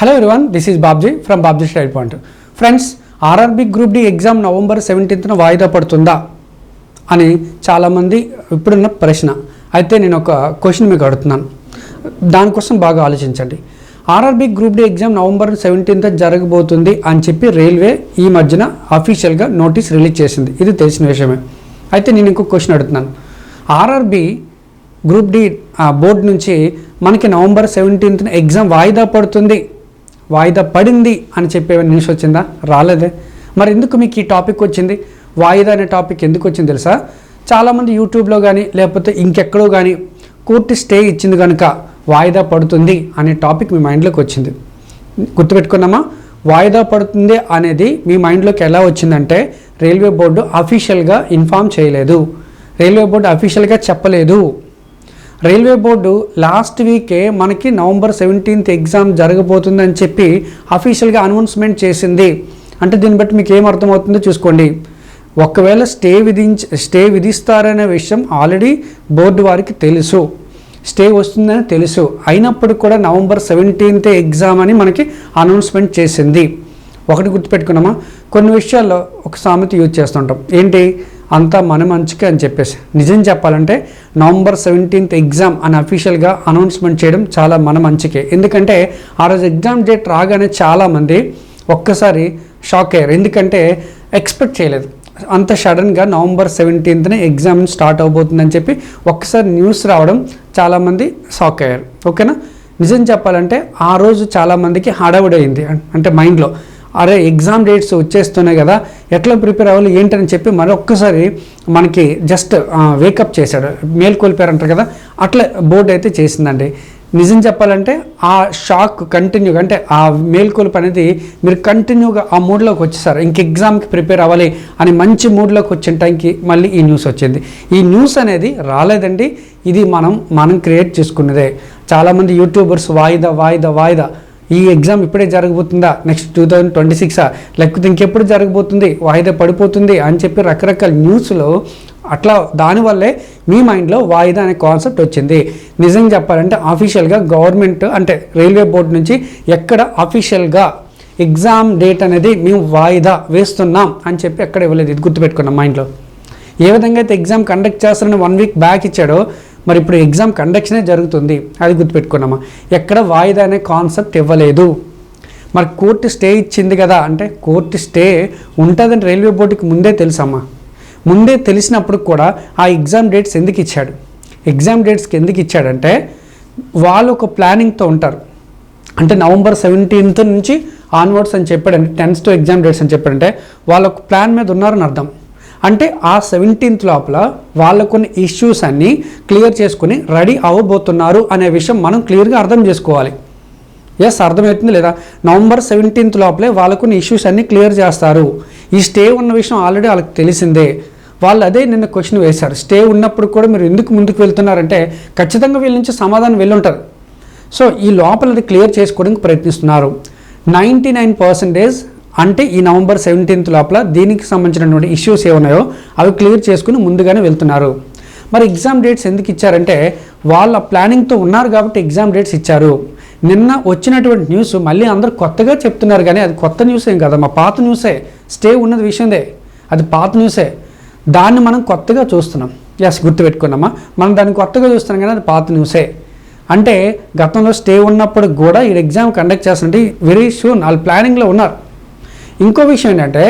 Hello everyone this is Babji from Babji style point friends RRB group D exam November సెవెంటీన్త్న వాయిదా పడుతుందా? అని చాలామంది ఇప్పుడున్న ప్రశ్న. అయితే నేను ఒక క్వశ్చన్ మీకు అడుగుతున్నాను. దానికోసం బాగా ఆలోచించండి. RRB group D exam November seventeenth జరగబోతుంది అని చెప్పి రైల్వే ఈ మధ్యన అఫీషియల్గా నోటీస్ రిలీజ్ చేసింది. ఇది తెలిసిన విషయమే. అయితే నేను ఇంకో క్వశ్చన్ అడుగుతున్నాను. ఆర్ఆర్బి గ్రూప్ డి బోర్డు నుంచి మనకి నవంబర్ సెవెంటీన్త్న ఎగ్జామ్ వాయిదా పడుతుంది. వాయిదా పడింది అని చెప్పే న్యూస్ వచ్చిందా? రాలేదే. మరి ఎందుకు మీకు ఈ టాపిక్ వచ్చింది? వాయిదా అనే టాపిక్ ఎందుకు వచ్చింది తెలుసా? చాలామంది యూట్యూబ్లో కానీ లేకపోతే ఇంకెక్కడో కానీ కోర్టు స్టే ఇచ్చింది కనుక వాయిదా పడుతుంది అనే టాపిక్ మీ మైండ్లోకి వచ్చింది. గుర్తుపెట్టుకున్నామా వాయిదా పడుతుంది అనేది మీ మైండ్లోకి ఎలా వచ్చిందంటే రైల్వే బోర్డు అఫీషియల్గా ఇన్ఫామ్ చేయలేదు. రైల్వే బోర్డు అఫీషియల్గా చెప్పలేదు. రైల్వే బోర్డు లాస్ట్ వీకే మనకి నవంబర్ సెవెంటీన్త్ ఎగ్జామ్ జరగబోతుందని చెప్పి అఫీషియల్గా అనౌన్స్మెంట్ చేసింది. అంటే దీన్ని బట్టి మీకు ఏం అర్థమవుతుందో చూసుకోండి. ఒకవేళ స్టే విధించ స్టే విధిస్తారనే విషయం ఆల్రెడీ బోర్డు వారికి తెలుసు. స్టే వస్తుందని తెలుసు. అయినప్పుడు కూడా నవంబర్ సెవెంటీన్త్ ఎగ్జామ్ అని మనకి అనౌన్స్మెంట్ చేసింది. ఒకటి గుర్తుపెట్టుకున్నామా? కొన్ని విషయాల్లో ఒక సామెత యూజ్ చేస్తుంటాం. ఏంటి? అంతా మన మంచికి అని చెప్పేసి. నిజం చెప్పాలంటే నవంబర్ సెవెంటీన్త్ ఎగ్జామ్ అని అఫీషియల్గా అనౌన్స్మెంట్ చేయడం చాలా మన మంచికే. ఎందుకంటే ఆ రోజు ఎగ్జామ్ డేట్ రాగానే చాలామంది ఒక్కసారి షాక్ అయ్యారు. ఎందుకంటే ఎక్స్పెక్ట్ చేయలేదు. అంత సడన్గా నవంబర్ సెవెంటీన్త్నే ఎగ్జామ్ స్టార్ట్ అవబోతుందని చెప్పి ఒక్కసారి న్యూస్ రావడం చాలామంది షాక్ అయ్యారు. ఓకేనా? నిజం చెప్పాలంటే ఆ రోజు చాలామందికి హడావుడి అయింది అంటే మైండ్లో. అరే ఎగ్జామ్ డేట్స్ వచ్చేస్తున్నాయి కదా ఎట్లా ప్రిపేర్ అవ్వాలి ఏంటని చెప్పి మరొక్కసారి మనకి జస్ట్ వేకప్ చేశాడు. మేల్కొల్పారు అంటారు కదా అట్లా బోర్డు అయితే చేసిందండి. నిజం చెప్పాలంటే ఆ షాక్ కంటిన్యూగా అంటే ఆ మేల్కొలుపు అనేది మీరు కంటిన్యూగా ఆ మూడ్లోకి వచ్చేసారు. ఇంక ఎగ్జామ్కి ప్రిపేర్ అవ్వాలి అని మంచి మూడ్లోకి వచ్చిన టైంకి మళ్ళీ ఈ న్యూస్ వచ్చింది. ఈ న్యూస్ అనేది రాలేదండి. ఇది మనం మనం క్రియేట్ చేసుకున్నదే. చాలామంది యూట్యూబర్స్ వాయిదా వాయిదా వాయిదా ఈ ఎగ్జామ్ ఇప్పుడే జరగబోతుందా? నెక్స్ట్ టూ థౌజండ్ ట్వంటీ సిక్సా లేకపోతే ఇంకెప్పుడు జరగబోతుంది? వాయిదా పడిపోతుంది అని చెప్పి రకరకాల న్యూస్లో అట్లా దానివల్లే మీ మైండ్లో వాయిదా అనే కాన్సెప్ట్ వచ్చింది. నిజం చెప్పాలంటే ఆఫీషియల్గా గవర్నమెంట్ అంటే రైల్వే బోర్డు నుంచి ఎక్కడ అఫీషియల్గా ఎగ్జామ్ డేట్ అనేది మేము వాయిదా వేస్తున్నాం అని చెప్పి ఎక్కడ ఇవ్వలేదు. ఇది గుర్తుపెట్టుకున్నాం మైండ్లో. ఏ విధంగా అయితే ఎగ్జామ్ కండక్ట్ చేస్తారని వన్ వీక్ బ్యాక్ ఇచ్చాడో మరి ఇప్పుడు ఎగ్జామ్ కండక్షనే జరుగుతుంది. అది గుర్తుపెట్టుకున్నామా ఎక్కడ వాయిదా అనే కాన్సెప్ట్ ఇవ్వలేదు. మరి కోర్టు స్టే ఇచ్చింది కదా అంటే కోర్టు స్టే ఉంటుందని రైల్వే బోర్డుకి ముందే తెలుసమ్మా. ముందే తెలిసినప్పుడు కూడా ఆ ఎగ్జామ్ డేట్స్ ఎందుకు ఇచ్చాడు? ఎగ్జామ్ డేట్స్కి ఎందుకు ఇచ్చాడంటే వాళ్ళు ఒక ప్లానింగ్తో ఉంటారు. అంటే నవంబర్ సెవెంటీన్త్ నుంచి ఆన్వర్డ్స్ అని చెప్పాడంటే టెన్త్ టు ఎగ్జామ్ డేట్స్ అని చెప్పాడంటే వాళ్ళ ఒక ప్లాన్ మీద ఉన్నారని అర్థం. అంటే ఆ సెవెంటీన్త్ లోపల వాళ్ళకున్న ఇష్యూస్ అన్నీ క్లియర్ చేసుకుని రెడీ అవ్వబోతున్నారు అనే విషయం మనం క్లియర్గా అర్థం చేసుకోవాలి. ఎస్ అర్థమవుతుంది లేదా? నవంబర్ సెవెంటీన్త్ లోపలే వాళ్ళకు ఇష్యూస్ అన్నీ క్లియర్ చేస్తారు. ఈ స్టే ఉన్న విషయం ఆల్రెడీ వాళ్ళకి తెలిసిందే. వాళ్ళు అదే నిన్న క్వశ్చన్ వేశారు. స్టే ఉన్నప్పుడు కూడా మీరు ఎందుకు ముందుకు వెళ్తున్నారంటే ఖచ్చితంగా వీళ్ళ నుంచి సమాధానం వెళ్ళుంటారు. సో ఈ లోపల అది క్లియర్ చేసుకోవడానికి ప్రయత్నిస్తున్నారు. నైంటీ నైన్ పర్సెంటేజ్ అంటే ఈ నవంబర్ సెవెంటీన్త్ లోపల దీనికి సంబంధించినటువంటి ఇష్యూస్ ఏమున్నాయో అవి క్లియర్ చేసుకుని ముందుగానే వెళ్తున్నారు. మరి ఎగ్జామ్ డేట్స్ ఎందుకు ఇచ్చారంటే వాళ్ళ ప్లానింగ్తో ఉన్నారు కాబట్టి ఎగ్జామ్ డేట్స్ ఇచ్చారు. నిన్న వచ్చినటువంటి న్యూస్ మళ్ళీ అందరూ కొత్తగా చెప్తున్నారు కానీ అది కొత్త న్యూస్ ఏం కదా మా పాత న్యూసే స్టే ఉన్నది విషయందే అది పాత న్యూసే దాన్ని మనం కొత్తగా చూస్తున్నాం. ఎస్ గుర్తుపెట్టుకున్నామా మనం దాన్ని కొత్తగా చూస్తున్నాం కానీ అది పాత న్యూసే అంటే గతంలో స్టే ఉన్నప్పుడు కూడా ఈ ఎగ్జామ్ కండక్ట్ చేస్తుంటే వెరీ షూన్ వాళ్ళు ప్లానింగ్లో ఉన్నారు. ఇంకో విషయం ఏంటంటే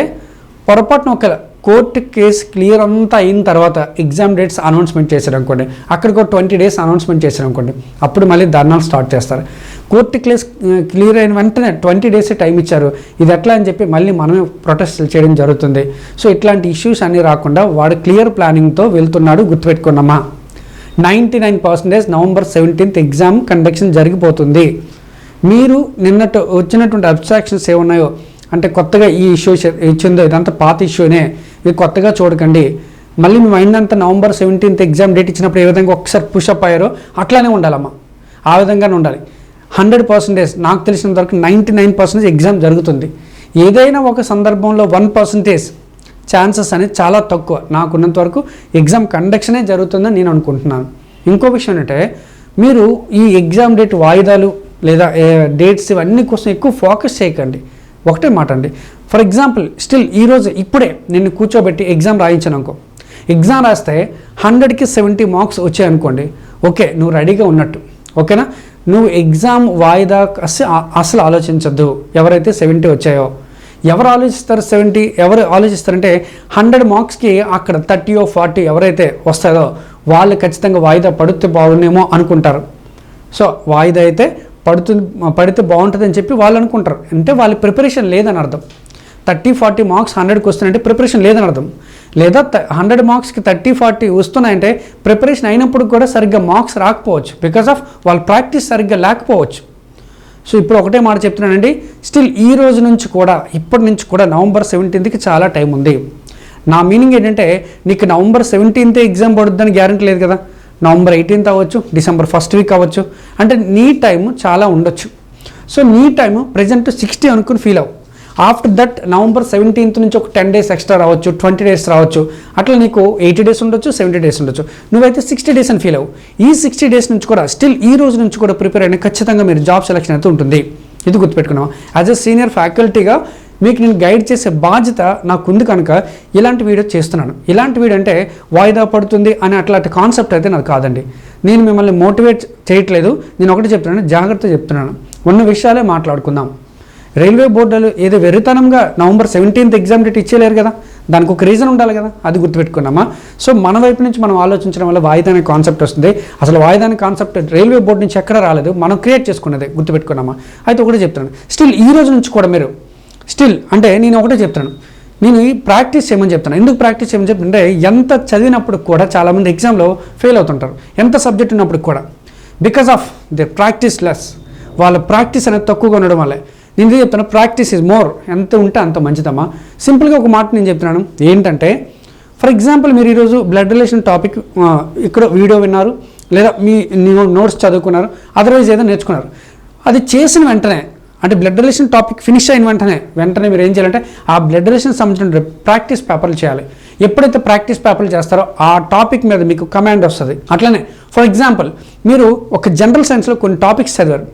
పొరపాటున ఒక కోర్టు కేసు క్లియర్ అంతా అయిన తర్వాత ఎగ్జామ్ డేట్స్ అనౌన్స్మెంట్ చేశారు అనుకోండి అక్కడికి ఒక ట్వంటీ డేస్ అనౌన్స్మెంట్ చేశారు అనుకోండి అప్పుడు మళ్ళీ ధర్నాలు స్టార్ట్ చేస్తారు. కోర్టు కేసు క్లియర్ అయిన వెంటనే ట్వంటీ డేసే టైం ఇచ్చారు. ఇది ఎట్లా అని చెప్పి మళ్ళీ మనమే ప్రొటెస్ట్ చేయడం జరుగుతుంది. సో ఇట్లాంటి ఇష్యూస్ అన్నీ రాకుండా వాడు క్లియర్ ప్లానింగ్తో వెళ్తున్నాడు గుర్తుపెట్టుకున్నామా ninety nine percentage November seventeenth exam conduction జరిగిపోతుంది. మీరు నిన్నట్టు వచ్చినటువంటి అబ్స్ట్రాక్షన్స్ ఏమున్నాయో అంటే కొత్తగా ఈ ఇష్యూ ఇచ్చిందో ఇదంతా పాత ఇష్యూనే. ఇది కొత్తగా చూడకండి. మళ్ళీ మీ మైండ్ అంతా నవంబర్ సెవెంటీన్త్ ఎగ్జామ్ డేట్ ఇచ్చినప్పుడు ఏ విధంగా ఒకసారి పుషప్ అయ్యారో అట్లానే ఉండాలమ్మా. ఆ విధంగానే ఉండాలి. హండ్రెడ్ పర్సెంటేజ్ నాకు తెలిసినంత వరకు నైంటీ నైన్ పర్సెంటేజ్ ఎగ్జామ్ జరుగుతుంది. ఏదైనా ఒక సందర్భంలో వన్ పర్సెంటేజ్ ఛాన్సెస్ అనేది చాలా తక్కువ. నాకున్నంత వరకు ఎగ్జామ్ కండక్షనే జరుగుతుందని నేను అనుకుంటున్నాను. ఇంకో విషయం ఏంటంటే మీరు ఈ ఎగ్జామ్ డేట్ వాయిదాలు లేదా డేట్స్ ఇవన్నీ కోసం ఎక్కువ ఫోకస్ చేయకండి. ఒకటే మాట అండి. ఫర్ ఎగ్జాంపుల్ స్టిల్ ఈరోజు ఇప్పుడే నిన్ను కూర్చోబెట్టి ఎగ్జామ్ రాయించాను అనుకో. ఎగ్జామ్ రాస్తే హండ్రెడ్కి సెవెంటీ మార్క్స్ వచ్చాయనుకోండి ఓకే నువ్వు రెడీగా ఉన్నట్టు. ఓకేనా నువ్వు ఎగ్జామ్ వాయిదా అసలు అసలు ఆలోచించద్దు. ఎవరైతే సెవెంటీ వచ్చాయో. ఎవరు ఆలోచిస్తారు సెవెంటీ ఎవరు ఆలోచిస్తారంటే హండ్రెడ్ మార్క్స్కి అక్కడ థర్టీ ఓ ఫార్టీ ఎవరైతే వస్తారో వాళ్ళు ఖచ్చితంగా వాయిదా పడితే బాగునేమో అనుకుంటారు. సో వాయిదా అయితే పడుతుంది పడితే బాగుంటుందని చెప్పి వాళ్ళు అనుకుంటారు. అంటే వాళ్ళ ప్రిపరేషన్ లేదని అర్థం. థర్టీ ఫార్టీ మార్క్స్ హండ్రెడ్కి వస్తున్నాయంటే ప్రిపరేషన్ లేదని అర్థం. లేదా హండ్రెడ్ మార్క్స్కి థర్టీ ఫార్టీ వస్తున్నాయంటే ప్రిపరేషన్ అయినప్పుడు కూడా సరిగ్గా మార్క్స్ రాకపోవచ్చు. బికాస్ ఆఫ్ వాళ్ళ ప్రాక్టీస్ సరిగ్గా లేకపోవచ్చు. సో ఇప్పుడు ఒకటే మాట చెప్తున్నానండి. స్టిల్ ఈ రోజు నుంచి కూడా ఇప్పటి నుంచి కూడా నవంబర్ సెవెంటీన్త్కి చాలా టైం ఉంది. నా మీనింగ్ ఏంటంటే నీకు నవంబర్ సెవెంటీన్త్ ఎగ్జామ్ పడుద్దని గ్యారంటీ లేదు కదా. నవంబర్ ఎయిటీన్త్ అవ్వచ్చు డిసెంబర్ ఫస్ట్ వీక్ అవ్వచ్చు. అంటే నీ టైం చాలా ఉండొచ్చు. సో నీ టైం ప్రజెంట్ సిక్స్టీ అనుకుని ఫీల్ అవ్వు. ఆఫ్టర్ దట్ నవంబర్ సెవెంటీన్త్ నుంచి ఒక టెన్ డేస్ ఎక్స్ట్రా రావచ్చు ట్వంటీ డేస్ రావచ్చు. అట్లా నీకు ఎయిటీ డేస్ ఉండొచ్చు సెవెంటీ డేస్ ఉండొచ్చు. నువ్వైతే సిక్స్టీ డేస్ అని ఫీల్ అవ్వు. ఈ సిక్స్టీ డేస్ నుంచి కూడా స్టిల్ ఈ రోజు నుంచి కూడా ప్రిపేర్ అయిన ఖచ్చితంగా మీరు జాబ్ సెలెక్షన్ అయితే ఉంటుంది. ఇది గుర్తుపెట్టుకున్నాం యాజ్ అ సీనియర్ ఫ్యాకల్టీగా మీకు నేను గైడ్ చేసే బాధ్యత నాకు ఉంది కనుక ఇలాంటి వీడియో చేస్తున్నాను. ఇలాంటి వీడియో అంటే వాయిదా పడుతుంది అని అట్లాంటి కాన్సెప్ట్ అయితే నాకు కాదండి. నేను మిమ్మల్ని మోటివేట్ చేయట్లేదు. నేను ఒకటి చెప్తున్నాను జాగ్రత్త చెప్తున్నాను. ఉన్న విషయాలే మాట్లాడుకుందాం. రైల్వే బోర్డులు ఏదో వెరితనంగా నవంబర్ సెవెంటీన్త్ ఎగ్జామ్ డేట్ ఇచ్చేలేరు కదా. దానికి ఒక రీజన్ ఉండాలి కదా. అది గుర్తుపెట్టుకున్నామా? సో మన వైపు నుంచి మనం ఆలోచించడం వల్ల వాయిదా అనే కాన్సెప్ట్ వస్తుంది. అసలు వాయిదా అనే కాన్సెప్ట్ రైల్వే బోర్డు నుంచి ఎక్కడ రాలేదు. మనం క్రియేట్ చేసుకున్నదే గుర్తుపెట్టుకున్నామా? అయితే ఒకటే చెప్తున్నాను. స్టిల్ ఈ రోజు నుంచి కూడా మీరు స్టిల్ అంటే నేను ఒకటే చెప్తాను నేను ఈ ప్రాక్టీస్ చేయమని చెప్తాను ఎందుకు ప్రాక్టీస్ చేయమని చెప్తుంటే ఎంత చదివినప్పుడు కూడా చాలామంది ఎగ్జామ్లో ఫెయిల్ అవుతుంటారు. ఎంత సబ్జెక్ట్ ఉన్నప్పుడు కూడా. Because of the practice less వాళ్ళ ప్రాక్టీస్ అనేది తక్కువగా ఉండడం వల్లే. నేను ఇదే చెప్తాను ప్రాక్టీస్ ఇస్ మోర్ ఎంత ఉంటే అంత మంచిదమ్మా. సింపుల్గా ఒక మాట నేను చెప్తున్నాను. ఏంటంటే ఫర్ ఎగ్జాంపుల్ మీరు ఈరోజు బ్లడ్ రిలేషన్ టాపిక్ ఇక్కడ వీడియో విన్నారు లేదా మీ నోట్స్ చదువుకున్నారు అదర్వైజ్ ఏదో నేర్చుకున్నారు. అది చేసిన వెంటనే అంటే బ్లడ్ రిలేషన్ టాపిక్ ఫినిష్ అయిన వెంటనే వెంటనే మీరు ఏం చేయాలంటే ఆ బ్లడ్ రిలేషన్ సంబంధించిన ప్రాక్టీస్ పేపర్లు చేయాలి. ఎప్పుడైతే ప్రాక్టీస్ పేపర్లు చేస్తారో ఆ టాపిక్ మీద మీకు కమాండ్ వస్తుంది. అట్లనే ఫర్ ఎగ్జాంపుల్ మీరు ఒక జనరల్ సైన్స్లో కొన్ని టాపిక్స్ చదివారు.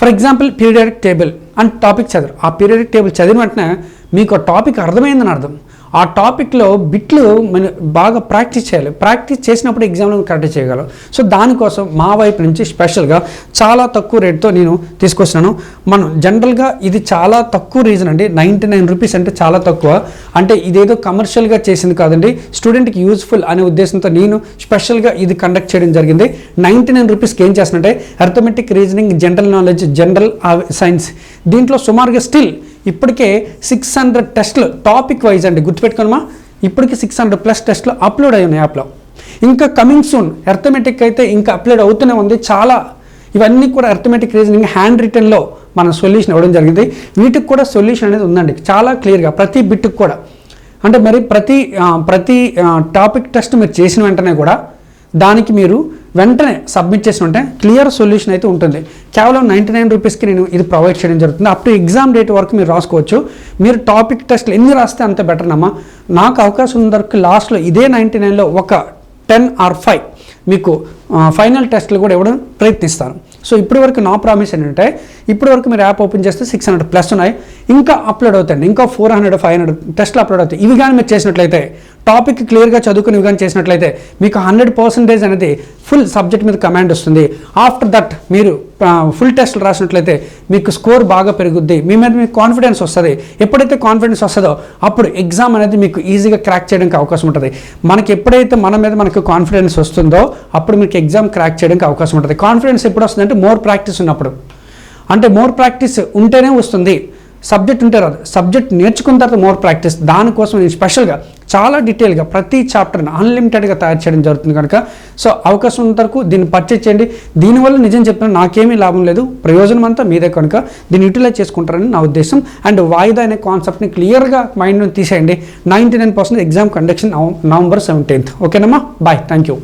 For example periodic table and topic చదివారు. ఆ పీరియాడిక్ టేబుల్ చదివిన వెంటనే మీకు ఆ టాపిక్ అర్థమైందని అర్థం. ఆ టాపిక్లో బిట్లు మన బాగా ప్రాక్టీస్ చేయాలి. ప్రాక్టీస్ చేసినప్పుడు ఎగ్జామ్లో కరెక్ట్ చేయగలం. సో దానికోసం మా వైపు నుంచి స్పెషల్గా చాలా తక్కువ రేట్తో నేను తీసుకొస్తున్నాను. మనం జనరల్గా ఇది చాలా తక్కువ రీజన్ అండి. నైంటీ నైన్ రూపీస్ అంటే చాలా తక్కువ. అంటే ఇదేదో కమర్షియల్గా చేసింది కాదండి. స్టూడెంట్కి యూజ్ఫుల్ అనే ఉద్దేశంతో నేను స్పెషల్గా ఇది కండక్ట్ చేయడం జరిగింది. నైంటీ నైన్ రూపీస్కి ఏం చేస్తున్నట్టే arithmetic reasoning general knowledge general science. దీంట్లో సుమారుగా స్టిల్ ఇప్పటికే సిక్స్ హండ్రెడ్ టెస్ట్లు టాపిక్ వైజ్ అండి గుర్తుపెట్టుకోనమా ఇప్పటికి సిక్స్ హండ్రెడ్ ప్లస్ టెస్ట్లు అప్లోడ్ అయ్యి ఉన్నాయి యాప్లో. ఇంకా కమింగ్ సూన్ అర్థమెటిక్ అయితే ఇంకా అప్లోడ్ అవుతూనే ఉంది. చాలా ఇవన్నీ కూడా అర్థమెటిక్ రీజనింగ్ హ్యాండ్ రిటర్న్లో మన సొల్యూషన్ ఇవ్వడం జరిగింది. వీటికి కూడా సొల్యూషన్ అనేది ఉందండి. చాలా క్లియర్గా ప్రతి బిట్టుకు కూడా. అంటే మరి ప్రతి ప్రతి టాపిక్ టెస్ట్ మీరు చేసిన వెంటనే కూడా దానికి మీరు వెంటనే సబ్మిట్ చేసి ఉంటే క్లియర్ సొల్యూషన్ అయితే ఉంటుంది. కేవలం నైంటీ నైన్ రూపీస్కి నేను ఇది ప్రొవైడ్ చేయడం జరుగుతుంది. అప్ టు ఎగ్జామ్ డేట్ వరకు మీరు రాసుకోవచ్చు. మీరు టాపిక్ టెస్ట్లు ఎన్ని రాస్తే అంత బెటర్ అమ్మా నాకు అవకాశం ఉన్న వరకు లాస్ట్లో ఇదే నైంటీ నైన్లో ఒక టెన్ ఆర్ ఫైవ్ మీకు ఫైనల్ టెస్ట్లు కూడా ఇవ్వడం ప్రయత్నిస్తాను. సో ఇప్పటి వరకు నా ప్రామిస్ ఏంటంటే ఇప్పటి వరకు మీరు యాప్ ఓపెన్ చేస్తే సిక్స్ హండ్రెడ్ ప్లస్ ఉన్నాయి. ఇంకా అప్లోడ్ అవుతాయండి. ఇంకా ఫోర్ హండ్రెడ్ ఫైవ్ హండ్రెడ్ టెస్ట్లు అప్లోడ్ అవుతాయి. ఇవి కానీ మీరు చేసినట్లయితే టాపిక్ క్లియర్గా చదువుకుని ఇవి కానీ చేసినట్లయితే మీకు హండ్రెడ్ పర్సెంటేజ్ అనేది ఫుల్ సబ్జెక్ట్ మీద కమాండ్ వస్తుంది. ఆఫ్టర్ దట్ మీరు ఫుల్ టెస్ట్లు రాసినట్లయితే మీకు స్కోర్ బాగా పెరుగుద్ది. మీ మీద మీకు కాన్ఫిడెన్స్ వస్తుంది. ఎప్పుడైతే కాన్ఫిడెన్స్ వస్తుందో అప్పుడు ఎగ్జామ్ అనేది మీకు ఈజీగా క్రాక్ చేయడానికి అవకాశం ఉంటుంది. మనకి ఎప్పుడైతే మన మీద మనకు కాన్ఫిడెన్స్ వస్తుందో అప్పుడు మీకు ఎగ్జామ్ క్రాక్ చేయడానికి అవకాశం ఉంటుంది. కాన్ఫిడెన్స్ ఎప్పుడు వస్తుందంటే మోర్ ప్రాక్టీస్ ఉన్నప్పుడు. అంటే మోర్ ప్రాక్టీస్ ఉంటేనే వస్తుంది. సబ్జెక్ట్ ఉంటే రాదు. సబ్జెక్ట్ నేర్చుకున్న తర్వాత మోర్ ప్రాక్టీస్. దానికోసం నేను స్పెషల్గా చాలా డీటెయిల్గా ప్రతి చాప్టర్ని అన్లిమిటెడ్గా తయారు చేయడం జరుగుతుంది కనుక. సో అవకాశం ఉన్న వరకు దీన్ని పర్చేజ్ చేయండి. దీనివల్ల నిజం చెప్పిన నాకేమీ లాభం లేదు. ప్రయోజనం అంతా మీదే కనుక. దీన్ని యూటిలైజ్ చేసుకుంటారని నా ఉద్దేశం. అండ్ వాయిదా అనే కాన్సెప్ట్ని క్లియర్గా మైండ్ నుంచి తీసేయండి. Ninety nine percent exam conduction November seventeenth. ఓకేనమ్మా? బాయ్. Thank you.